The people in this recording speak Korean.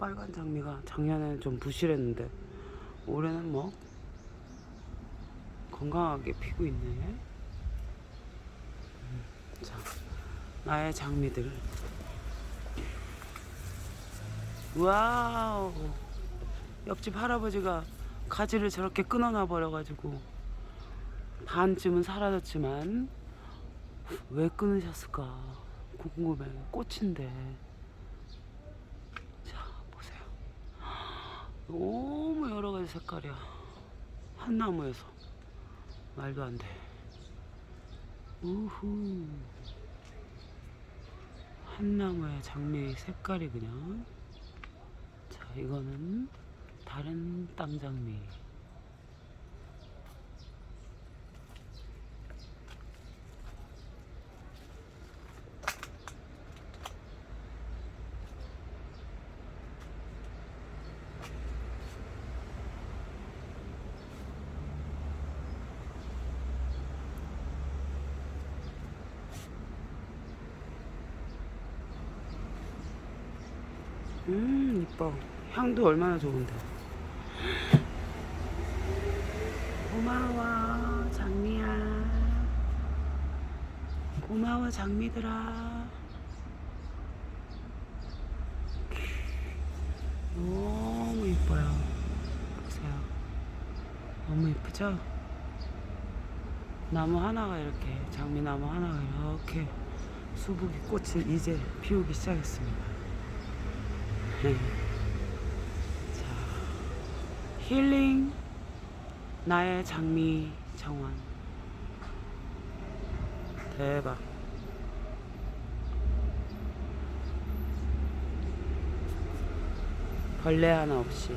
빨간 장미가 작년에는 좀 부실했는데 올해는 뭐 건강하게 피고 있네. 음, 자, 나의 장미들. 와우. 옆집 할아버지가 가지를 저렇게 끊어놔 버려가지고 반쯤은 사라졌지만 왜 끊으셨을까 궁금해. 꽃인데. 자, 보세요. 너무 여러 가지 색깔이야. 한 나무에서. 말도 안 돼. 우후. 한 나무의 장미 색깔이 그냥. 자, 이거는 다른 땅장미. 음, 이뻐. 향도 얼마나 좋은데. 고마워, 장미야. 고마워, 장미들아. 너무 이뻐요. 보세요. 너무 이쁘죠? 나무 하나가 이렇게, 장미나무 하나가 이렇게 수북이 꽃을 이제 피우기 시작했습니다. 네. 자, 힐링 나의 장미 정원 대박 벌레 하나 없이